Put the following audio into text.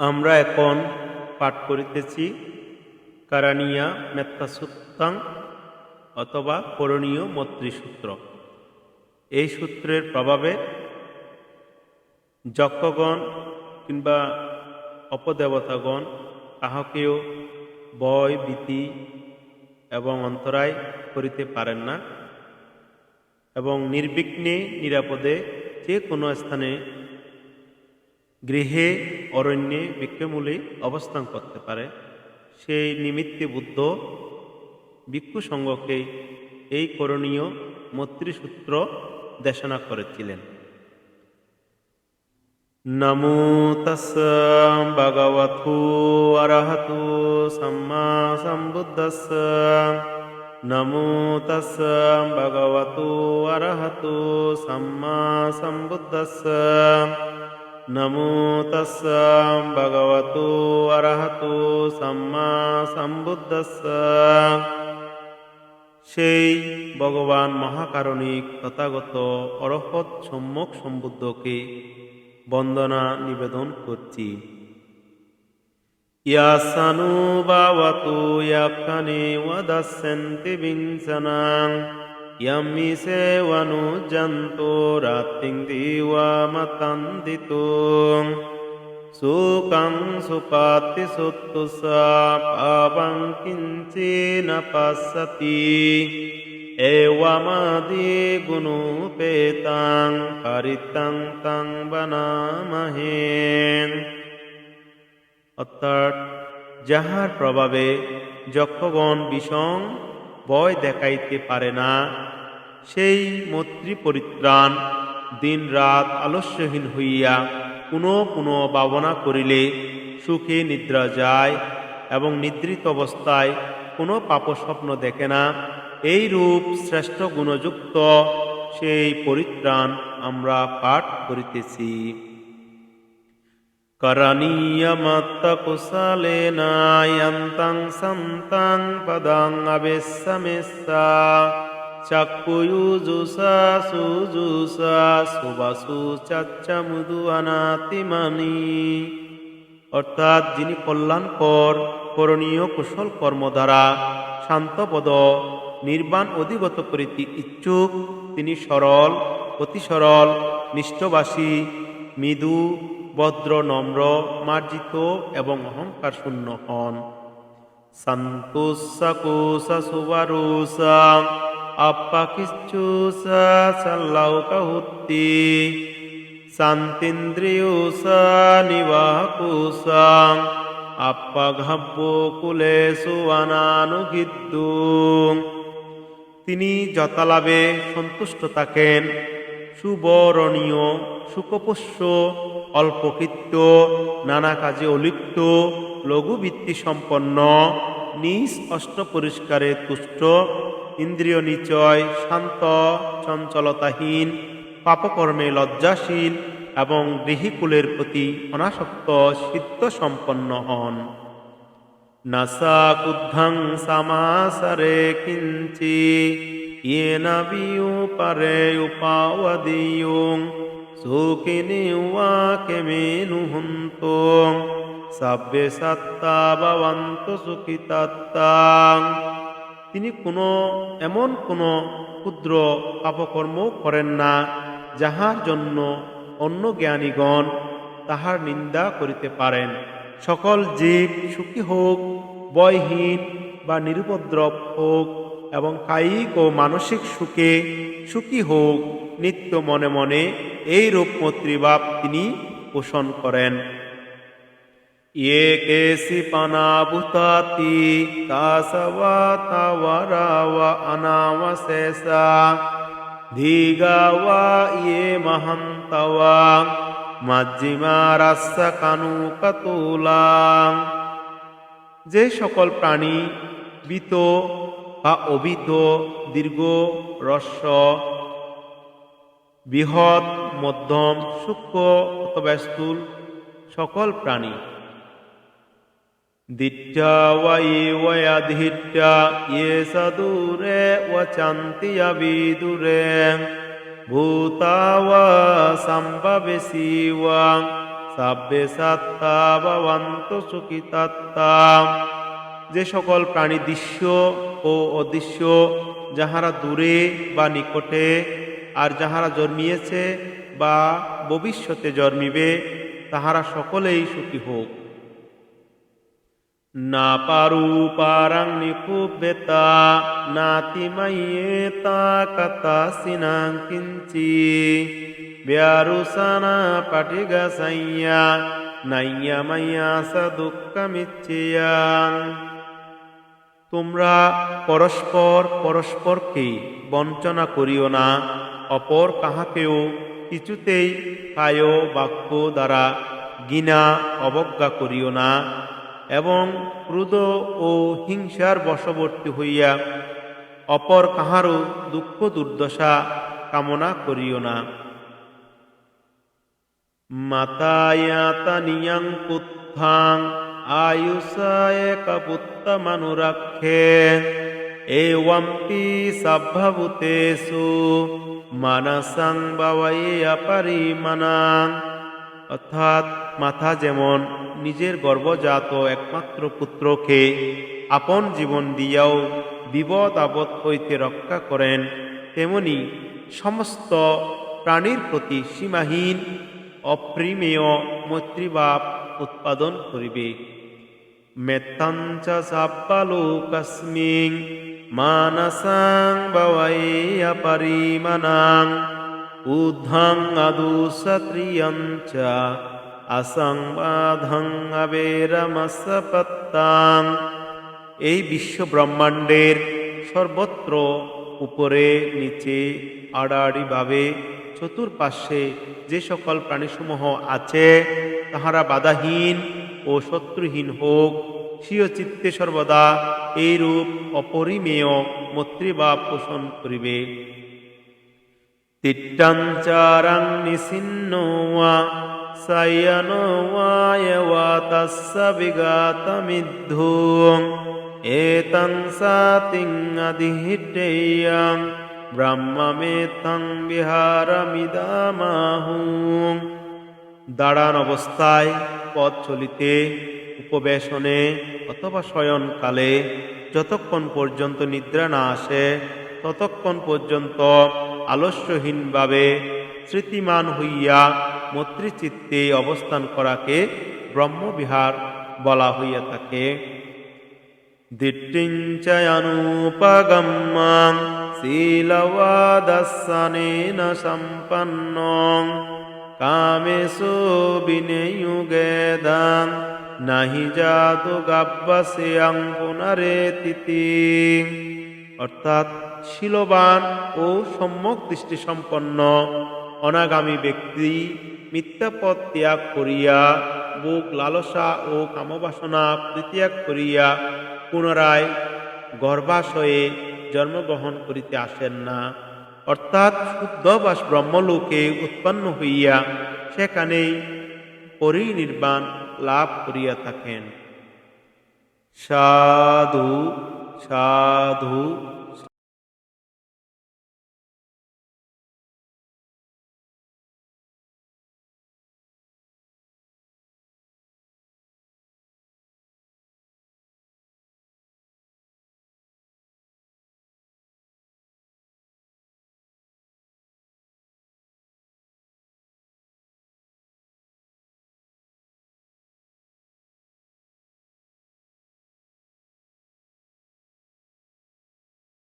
আমরা এখন পাঠ করিতেছি কারানিয়া মেত্তাসুত্তাং অথবা করণীয় মৈত্রীসূত্র। এই সূত্রের প্রভাবে যক্ষগণ কিংবা অপদেবতাগণ কাহকেও ভয়, ভীতি এবং অন্তরায় করিতে পারেন না এবং নির্বিঘ্নে নিরাপদে যে কোনো স্থানে গৃহে অরণ্যে বৃক্ষমূলে অবস্থান করতে পারে। সেই নিমিত্তে বুদ্ধ ভিক্ষু সঙ্গকে এই করণীয় মৈত্রীসূত্র দেশনা করেছিলেন। নমো তস ভগবতু অরহতু সম্মা সম্বুদ্ধস্স নমো তস ভগবতু অরহতু সম্মা সম্বুদ্ধস্স তস ভগবতু অরহতু সম্মা সম্বুদ্ধস্স সেই ভগবান মহাকারণিক তথাগত অরহৎ সম্যক সম্বুদ্ধকে বন্দনা নিবেদন করছি। ইয়াসানুবাবতু ইয়াকানে ওয়াদাসন্তি বিংসনাং। ইয়ামি সেবনু জন্তু রাত্রিং দিওয়া মতান্দিতু সুকং সুপাতি সুত্তু পাবং কিঞ্চিন পশ্যতি এওয়ামাদি গুণোপেতাং হরিতং তং বনামহে অর্থাৎ যাহার প্রভাবে যক্ষগণ বিষম ভয় দেখাইতে পারে না। সেই মৈত্রী পরিত্রাণ দিন রাত আলস্যহীন হইয়া কোনো কোনো ভাবনা করিলে সুখে নিদ্রা যায় এবং নিদ্রিত অবস্থায় কোনো পাপস্বপ্ন দেখে না। এই রূপ শ্রেষ্ঠ গুণযুক্ত সেই পরিত্রাণ আমরা পাঠ করিতেছি। করণীয়মত্তকুশলেনায়ন্तं সন্तं পদং আবেশমেশা চক্ষুযুষা সুজুষা সুবাসু চাচ্চামুদু অনাতিমানি অর্থাৎ যিনি কল্যাণকর করণীয় কুশল কর্ম দ্বারা শান্তপদ নির্বাণ অধিগত করিতে ইচ্ছুক তিনি সরল অতি সরল নিষ্ঠবাসী মৃদু ভদ্র, নম্র, মার্জিত এবং অহংকার শূন্য হন। সন্তোষাকুষা সুবারুষা আপ্পাকিচ্ছুষা সাল্লাউকাহুত্তি শান্তিন্দ্রিয়ষা নিবাকুষা আপ্পাঘাব্য কুলেশু অনানুগিদ্দু তিনি যথালাভে সন্তুষ্ট থাকেন। সুবরণীয়, সুকপোষ্য অল্পকৃত্য, নানা কাজে অলিপ্ত, লঘুবৃত্তি সম্পন্ন, নিজ অষ্ট পরিষ্কারে তুষ্ট, ইন্দ্রিয় নিচয়, শান্ত, চঞ্চলতাহীন, পাপকর্মে লজ্জাশীল এবং গৃহীকুলের প্রতি অনাসক্ত সিদ্ধ সম্পন্ন হন। নাসা কুদ্ধং সামাসারে কিঞ্চি ইয়ে না বিউ পারে සූකිනී වාකෙමීනුහුන්තෝ সাব্যে সত্তা বাবান্ত সুখিতাত্তাং তিনি কোনো, এমন কোনো ক্ষুদ্র পাপকর্ম করেন না, যাহার জন্য অন্য জ্ঞানীগণ তাহার নিন্দা করিতে পারেন। সকল জীব সুখী হোক, বয়হীন বা নিরুপদ্রব হোক, এবং কায়িক ও মানসিক সুখে সুখী হোক নিত্য মনে মনে এই রূপমৈত্রীভাব তিনি পোষণ করেন। ইয়ে কেসি পানাভূতাতি তাসবা তাওয়ারাওয়া অনামশেষা ধীগাওয়া ইয়ে মহন্তওয়া মাজ্জিমা রাস্য কানুকতুলা যে সকল প্রাণী বিত বা অবিত দীর্ঘ রস্য বৃহৎ, মধ্যম, সূক্ষ্ম অথবা স্থূল সকল প্রাণী। দিত্যা ওয়াই ওয়াধিত্যা ইয়ে সদূরে ওয়াচান্তি অবিদূরে ভূতা ওয়া সম্ভবেশি ওয়া সাব্বে সাত্তা ভবন্ত সুখিতাত্তা। যে সকল প্রাণী দৃশ্য ও অদৃশ্য, যাহারা দূরে বা নিকটে আর যাহারা জন্মিয়েছে বা ভবিষ্যতে জন্মিবে, তাহারা সকলেই সুখী হোক। না পারু পারাং নিকুবেতা নাতিমাইয়েতা কাতা সিনাং কিঞ্চি। ব্যারুসানা পাটিগা সাইয়া, নাইয়া মাইয়া সা দুঃখমিচ্ছিয়াং তোমরা পরস্পর পরস্পরকে বঞ্চনা করিও না অপর কাহাকেও কিছুতেই কায় বাক্য দ্বারা গিনা অবজ্ঞা করিও না এবং ক্রুদ ও হিংসার বশবর্তী হইয়া অপর কাহারও দুঃখ দুর্দশা কামনা করিও না। মাতায়াতানিয়াং পুত্থাং আয়ুষায় কাপুত্তমনুরক্ষে এওয়াম্পি সাভ্যভূতেষু। মানসাং বাবাইয়া পরিমানাং অর্থাৎ মাথা যেমন নিজের গর্ভজাত একমাত্র পুত্রকে আপন জীবন দিয়াও বিপদ আপদ হইতে রক্ষা করেন, তেমনি সমস্ত প্রাণীর প্রতি সীমাহীন অপ্রিমেয় মৈত্রীভাব উৎপাদন করিবে। মেত্তাঞ্চ সাপ্পালোকস্মিং মানসাং বাবাইয়া পরিমানাং ঊর্ধ্বং আদুসত্রিয়ঞ্চ আসংবাধং আবেরমসপত্তাং। এই বিশ্ব ব্রহ্মাণ্ডের সর্বত্র উপরে, নিচে, আড়াআড়িভাবে, চতুর্পার্শ্বে যে সকল প্রাণীসমূহ আছে, তাহারা বাধাহীন ও শত্রুহীন হোক স্বীয় চিত্তে সর্বদা এইরূপ অপরিমেয় মৈত্রীভাব পোষণ করিবে। তিট্টাঞ্চারাং নিসিন্ন সাতিং বিহারমিদামাহুং। দাঁড়ান অবস্থায় পথ চলিতে উপবেশনে অথবা শয়নকালে যতক্ষণ পর্যন্ত নিদ্রা না আসে, ততক্ষণ পর্যন্ত আলস্যহীনভাবে স্মৃতিমান হইয়া মৈত্রীচিত্তে অবস্থান করাকে ব্রহ্মবিহার বলা হইয়া থাকে। দিট্টিঞ্চয়নুপগম্যাং শীলবাদস্সনেন সম্পন্ন কামেশু বিনিয়োগেদাং নাহি জাতু গাব্বাসিয়াং পুনরেতিতি অর্থাৎ শিলবান ও সম্যক দৃষ্টি সম্পন্ন অনাগামী ব্যক্তি মিথ্যাপদ ত্যাগ করিয়া, বুক লালসা ও কামবাসনা পরিত্যাগ করিয়া পুনরায় গর্ভাশয়ে জন্মগ্রহণ করিতে আসেন না। অর্থাৎ শুদ্ধ বা ব্রহ্মলোকে উৎপন্ন হইয়া সেখানেই পরিনির্বাণ লাভ করিয়া থাকেন সাধু সাধু